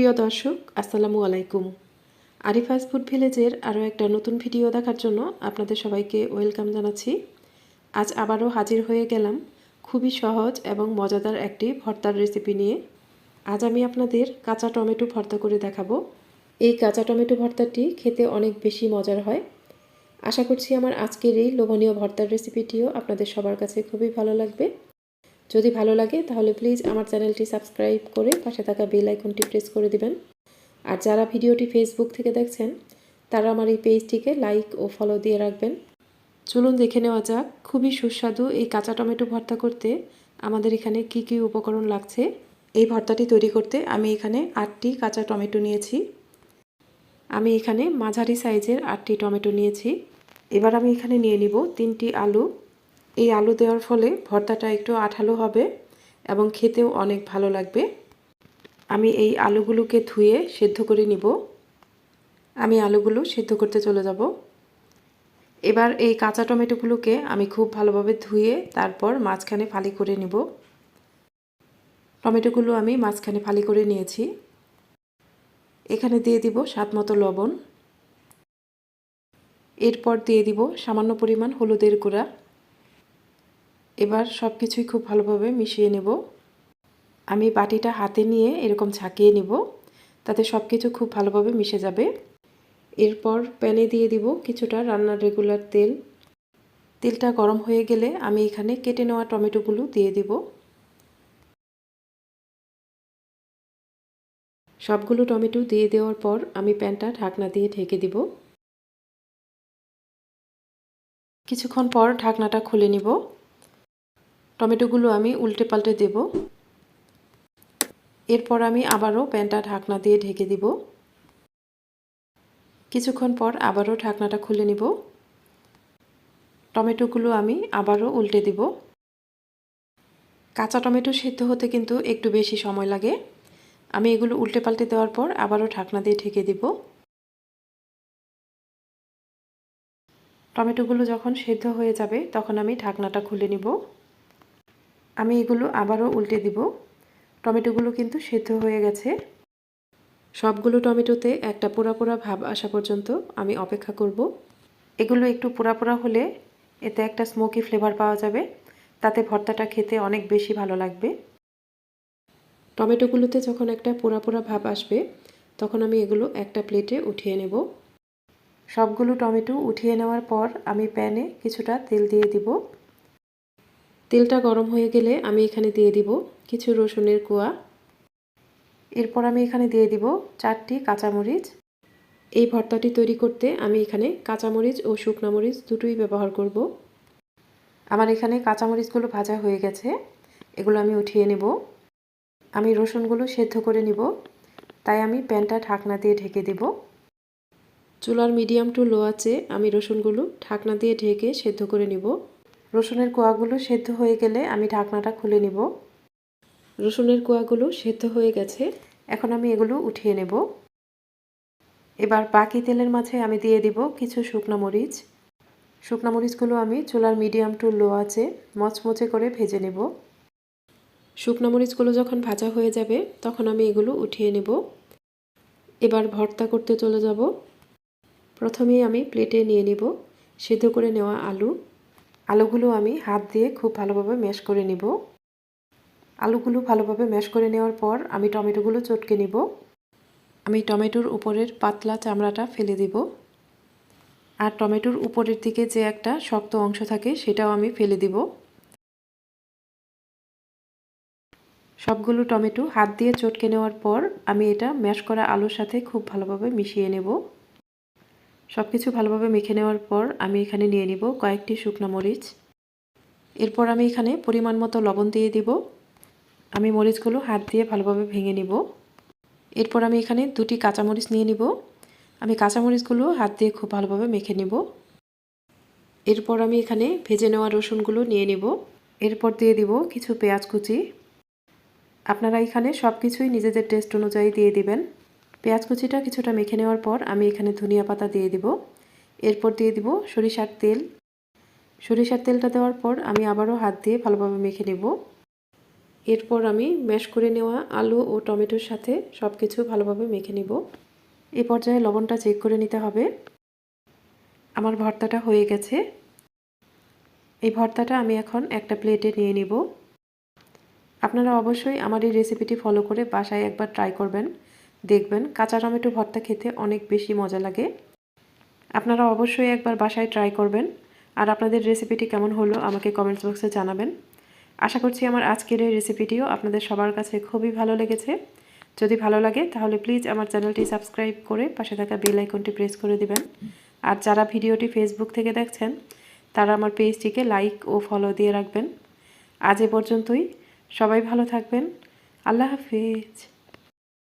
প্রিয় দর্শক, আসসালামু আলাইকুম। আরিফাজ ফুড ভিলেজের আরও একটা নতুন ভিডিও দেখার জন্য আপনাদের সবাইকে ওয়েলকাম জানাচ্ছি। আজ আবারও হাজির হয়ে গেলাম খুবই সহজ এবং মজাদার একটি ভর্তার রেসিপি নিয়ে। আজ আমি আপনাদের কাঁচা টমেটো ভর্তা করে দেখাবো। এই কাঁচা টমেটো ভর্তাটি খেতে অনেক বেশি মজার হয়। আশা করছি আমার আজকের এই লোভনীয় ভর্তার রেসিপিটিও আপনাদের সবার কাছে খুবই ভালো লাগবে। যদি ভালো লাগে, তাহলে প্লিজ আমার চ্যানেলটি সাবস্ক্রাইব করে পাশে থাকা বেল আইকনটি প্রেস করে দিবেন। আর যারা ভিডিওটি ফেসবুক থেকে দেখছেন, তারা আমার এই পেজটিকে লাইক ও ফলো দিয়ে রাখবেন। চলুন দেখে নেওয়া যাক, খুবই সুস্বাদু এই কাঁচা টমেটো ভর্তা করতে আমাদের এখানে কি কি উপকরণ লাগছে। এই ভর্তাটি তৈরি করতে আমি এখানে আটটি কাঁচা টমেটো নিয়েছি। আমি এখানে মাঝারি সাইজের আটটি টমেটো নিয়েছি। এবার আমি এখানে নিয়ে নিব তিনটি আলু এই আলু দেওয়ার ফলে ভর্তাটা একটু আঠালো হবে এবং খেতেও অনেক ভালো লাগবে। আমি এই আলুগুলোকে ধুয়ে সেদ্ধ করে নিব। আমি আলুগুলো সেদ্ধ করতে চলে যাব। এবার এই কাঁচা টমেটোগুলোকে আমি খুব ভালোভাবে ধুয়ে তারপর মাঝখানে ফালি করে নিব। টমেটোগুলো আমি মাঝখানে ফালি করে নিয়েছি। এখানে দিয়ে দিব স্বাদ মতো লবণ। এরপর দিয়ে দিব সামান্য পরিমাণ হলুদের গুঁড়া। এবার সব কিছুই খুব ভালোভাবে মিশিয়ে নেব। আমি বাটিটা হাতে নিয়ে এরকম ঝাঁকিয়ে নেব, তাতে সব কিছু খুব ভালোভাবে মিশে যাবে। এরপর প্যানে দিয়ে দিব কিছুটা রান্নার রেগুলার তেল। তেলটা গরম হয়ে গেলে আমি এখানে কেটে নেওয়া টমেটোগুলো দিয়ে দিব। সবগুলো টমেটো দিয়ে দেওয়ার পর আমি প্যানটা ঢাকনা দিয়ে ঢেকে দিব। কিছুক্ষণ পর ঢাকনাটা খুলে নিব। টমেটোগুলো আমি উল্টে পাল্টে দেব। এরপর আমি আবারও প্যানটা ঢাকনা দিয়ে ঢেকে দিব। কিছুক্ষণ পর আবারও ঢাকনাটা খুলে নিব। টমেটোগুলো আমি আবারও উল্টে দিব। কাঁচা টমেটো সেদ্ধ হতে কিন্তু একটু বেশি সময় লাগে। আমি এগুলো উল্টে পাল্টে দেওয়ার পর আবারও ঢাকনা দিয়ে ঢেকে দিব। টমেটোগুলো যখন সেদ্ধ হয়ে যাবে তখন আমি ঢাকনাটা খুলে নিব। আমি এগুলো আবারও উল্টে দিব। টমেটোগুলো কিন্তু সেদ্ধ হয়ে গেছে। সবগুলো টমেটোতে একটা পোড়া পোড়া ভাব আসা পর্যন্ত আমি অপেক্ষা করব। এগুলো একটু পোড়া পোড়া হলে এতে একটা স্মোকি ফ্লেভার পাওয়া যাবে। তাতে ভর্তাটা খেতে অনেক বেশি ভালো লাগবে। টমেটোগুলোতে যখন একটা পোড়া পোড়া ভাব আসবে, তখন আমি এগুলো একটা প্লেটে উঠিয়ে নেব। সবগুলো টমেটো উঠিয়ে নেওয়ার পর আমি প্যানে কিছুটা তেল দিয়ে দিব। তেলটা গরম হয়ে গেলে আমি এখানে দিয়ে দিব কিছু রসুনের কোয়া। এরপর আমি এখানে দিয়ে দিব চারটি কাঁচামরিচ। এই ভর্তাটি তৈরি করতে আমি এখানে কাঁচামরিচ ও শুকনা মরিচ দুটোই ব্যবহার করব। আমার এখানে কাঁচামরিচগুলো ভাজা হয়ে গেছে, এগুলো আমি উঠিয়ে নেব। আমি রসুনগুলো সেদ্ধ করে নিব, তাই আমি প্যানটা ঢাকনা দিয়ে ঢেকে দেব। চুলার মিডিয়াম টু লো আছে আমি রসুনগুলো ঢাকনা দিয়ে ঢেকে সেদ্ধ করে নিব। রসুনের কোয়াগুলো সেদ্ধ হয়ে গেলে আমি ঢাকনাটা খুলে নিব। রসুনের কোয়াগুলো সেদ্ধ হয়ে গেছে, এখন আমি এগুলো উঠিয়ে নেব। এবার বাকি তেলের মাঝে আমি দিয়ে দিব কিছু শুকনো মরিচ। শুকনো মরিচগুলো আমি চুলার মিডিয়াম টু লো আছে মচমচে করে ভেজে নেব। শুকনো মরিচগুলো যখন ভাজা হয়ে যাবে, তখন আমি এগুলো উঠিয়ে নেব। এবার ভর্তা করতে চলে যাব। প্রথমেই আমি প্লেটে নিয়ে নিব। সেদ্ধ করে নেওয়া আলু। আলুগুলো আমি হাত দিয়ে খুব ভালোভাবে ম্যাশ করে নিব। আলুগুলো ভালোভাবে ম্যাশ করে নেওয়ার পর আমি টমেটোগুলো চটকে নিব। আমি টমেটোর উপরের পাতলা চামড়াটা ফেলে দিব। আর টমেটোর উপরের দিকে যে একটা শক্ত অংশ থাকে সেটাও আমি ফেলে দিব। সবগুলো টমেটো হাত দিয়ে চটকে নেওয়ার পর আমি এটা ম্যাশ করা আলুর সাথে খুব ভালোভাবে মিশিয়ে নেব। সব কিছু ভালোভাবে মেখে নেওয়ার পর আমি এখানে নিয়ে নিব কয়েকটি শুকনো মরিচ। এরপর আমি এখানে পরিমাণ মতো লবণ দিয়ে দিব। আমি মরিচগুলো হাত দিয়ে ভালোভাবে ভেঙে নিব। এরপর আমি এখানে দুটি কাঁচামরিচ নিয়ে নিব। আমি কাঁচামরিচগুলো হাত দিয়ে খুব ভালোভাবে মেখে নিব। এরপর আমি এখানে ভেজে নেওয়া রসুনগুলো নিয়ে নিব। এরপর দিয়ে দিব কিছু পেঁয়াজ কুচি। আপনারা এখানে সব কিছুই নিজেদের টেস্ট অনুযায়ী দিয়ে দিবেন। পেঁয়াজ কুচিটা কিছুটা মেখে নেওয়ার পর আমি এখানে ধনিয়া পাতা দিয়ে দিব। এরপর দিয়ে দিব সরিষার তেল। সরিষার তেলটা দেওয়ার পর আমি আবারও হাত দিয়ে ভালোভাবে মেখে নেব। এরপর আমি ম্যাশ করে নেওয়া আলু ও টমেটোর সাথে সব কিছু ভালোভাবে মেখে নিব। এই পর্যায়ে লবণটা চেক করে নিতে হবে। আমার ভর্তাটা হয়ে গেছে। এই ভর্তাটা আমি এখন একটা প্লেটে নিয়ে নিব। আপনারা অবশ্যই আমার এই রেসিপিটি ফলো করে বাসায় একবার ট্রাই করবেন। দেখবেন, কাঁচা টমেটো ভর্তা খেতে অনেক বেশি মজা লাগে। আপনারা অবশ্যই একবার বাসায় ট্রাই করবেন। আর আপনাদের রেসিপিটি কেমন হলো, আমাকে কমেন্টস বক্সে জানাবেন। আশা করছি আমার আজকের এই রেসিপিটিও আপনাদের সবার কাছে খুবই ভালো লেগেছে। যদি ভালো লাগে, তাহলে প্লিজ আমার চ্যানেলটি সাবস্ক্রাইব করে পাশে থাকা বেল আইকনটি প্রেস করে দিবেন। আর যারা ভিডিওটি ফেসবুক থেকে দেখছেন, তারা আমার পেজটিকে লাইক ও ফলো দিয়ে রাখবেন। আজ এ পর্যন্তই। সবাই ভালো থাকবেন। আল্লাহ হাফিজ।